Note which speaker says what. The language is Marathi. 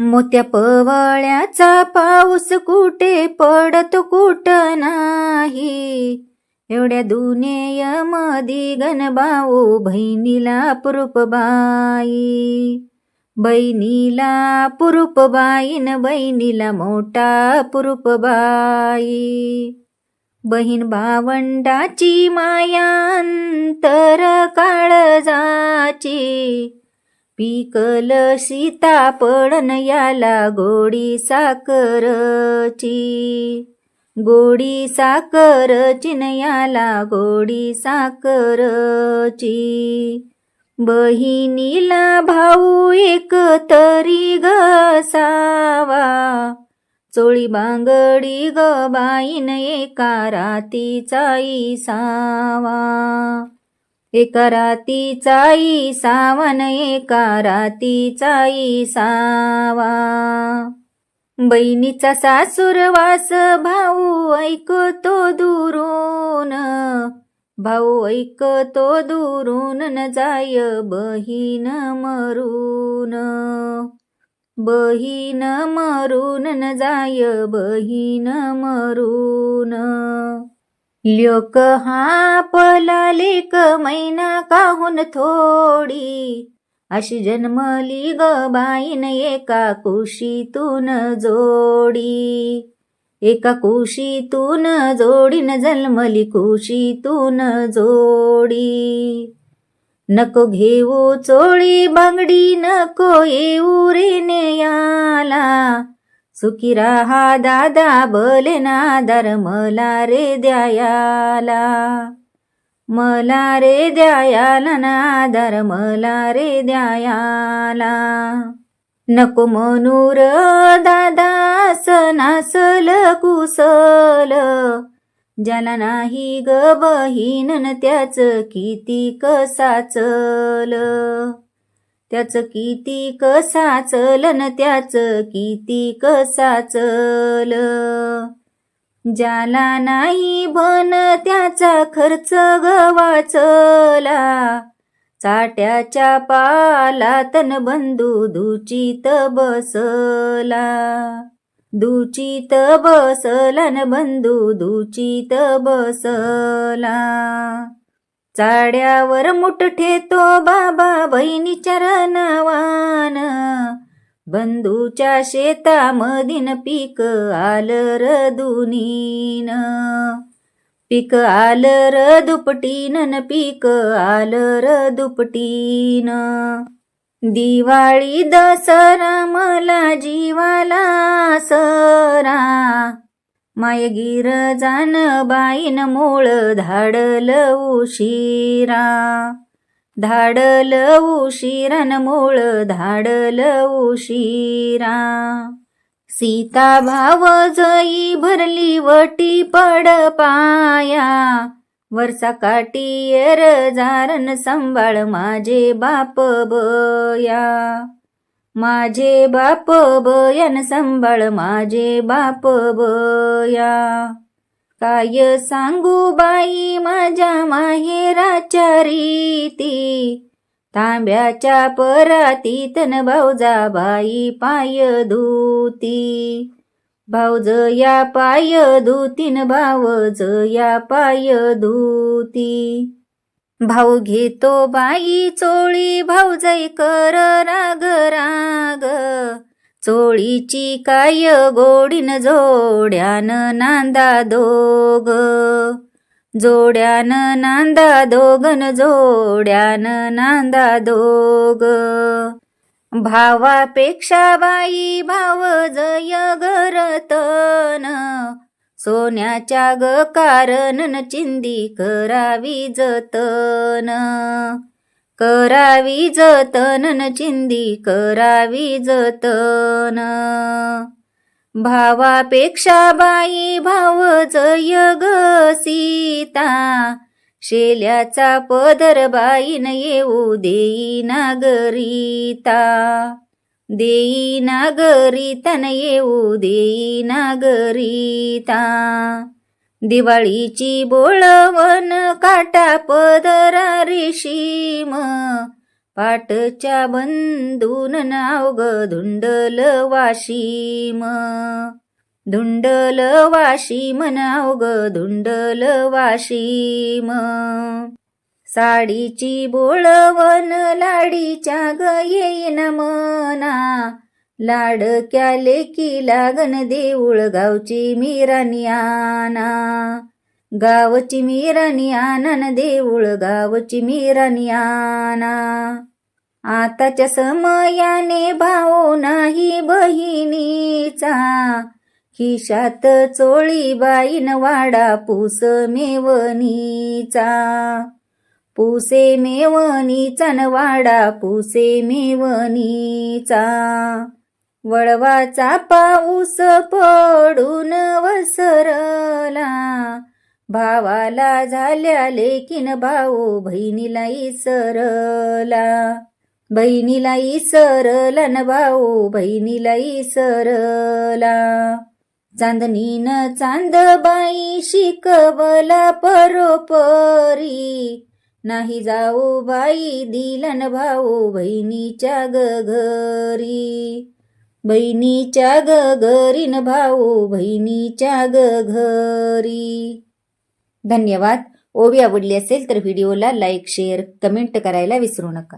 Speaker 1: मोत्या पवळ्याचा पाऊस कुठे पडत कुठ नाही. एवढ्या दुनेय मधी गणभाऊ बहिणीला पुरूप बाई बहिणीला पुरूप बाईन बहिणीला मोठा पुरूप बाई बहीण भावंडाची माया अंतर काळजाची. पिकल सीतापडन याला गोडी साखरची गोडी साखर चिन याला गोडी साखरची बहिणीला भाऊ एक तरी गसावा चोळी बांगडी ग बाईन एका रातीचा सावा एका रातीचा सावन एका रातीचा सावा बहिणीचा सासूरवास भाऊ ऐकतो दुरून. भाऊ ऐकतो दुरून न जाय बहीण मरून. बहीण मरून न जाय बहीण मरून. लोक हा पला लेक मैना काहून थोडी? अशी जन्मली ग बाईन एका कुशीतून जोडी. एका कुशीतून जोडीन जन्मली कुशीतून जोडी. नको घेऊ चोळी बांगडी नको येऊ रे याला सुखी राहा दादा बले नादार मला रे द्यायाला. मला रे द्यायाला नादार मला रे द्यायाला. नको मनूर दादा सनासल कुसल. ज्याला नाही ग बहीण त्याच किती कसाचल. त्याच किती कसा चलन त्याच किती कसाचल ज्याला नाही बन त्याचा खर्च गवाचला चाट्याच्या पाला तन बंधू दुचित बसला. दुचित बसला न बंधू दुचित बसला. चाड्यावर मुठ ठेतो बाबा बहिणीच्या रनवान बंधूच्या शेतामधीन पीक आलं र दुनीन. पीक आलं र दुपटीन न पीक आलं र दुपटीन. दिवाळी दसरा मला जीवाला सरा. मायगीर जान बाईन मोळ धाडल उशिरा. धाडल उशिरान मोळ धाडल उशिरा. सीता भाव जई भरली वटी पड पाया. वरसा काटी एर जारन सांभाळ माझे बाप बया. माझे बाप बयान संभाळ माझे बाप बया. काय सांगू बाई माझ्या माहेराच्या रीती. तांब्याच्या परातीतन भाऊजा बाई पाय धुती. भाऊज या पाय धुतीन भावज या पाय धुती. भाऊ घेतो बाई चोळी भाऊजाई कर राग राग. चोळीची काय गोडीन जोड्यान नांदा दोग जोड्यान नांदा दोगन जोड्यान नांदा दोग भावापेक्षा बाई भाव जय गरतन. सोन्याच्या ग कारण चिंदी करावी जतन. करावी जतन न चिंदी करावी जतन. भावापेक्षा बाई भाव जय ग सीता. शेल्याचा पदर बाईन येऊ देई नागरीता देई नागरी तन येऊ देई नागरीता दिवाळीची बोळवण काटा पदरा रेशीम. पाटच्या बंधून नाव ग धुंडल वाशिम. धुंडल वाशिम नाव ग धुंडल वाशिम. साडीची बोळवण लाडीच्या ग येईन मना लाडक्या लेकी लागन देऊळ गावची मिरानी आना गावची मिरानी आनन देऊळ गावची मिरानी आना आताच्या समयाने भाऊ नाही बहिणीचा. खिशात चोळी बाईन वाडा पुस मेवनीचा पुसे मेवनी चनवाडा पुसे मेवनीचा. वळवाचा पाऊस पडून वसरला. भावाला झाल्या लेकिन भाऊ बहिणीला इसरला. बहिणीला इसरला न भाऊ बहिणीला इसरला. चांदनीन चांदबाई शिकवला परोपरी. नाही जाऊ बाई दिलन भाऊ बहिणीच्या ग घरी. बहिणीच्या ग घरीन भाऊ बहिणीच्या ग घरी. धन्यवाद. ओवी आवडली असेल तर व्हिडिओला लाईक शेअर कमेंट करायला विसरू नका.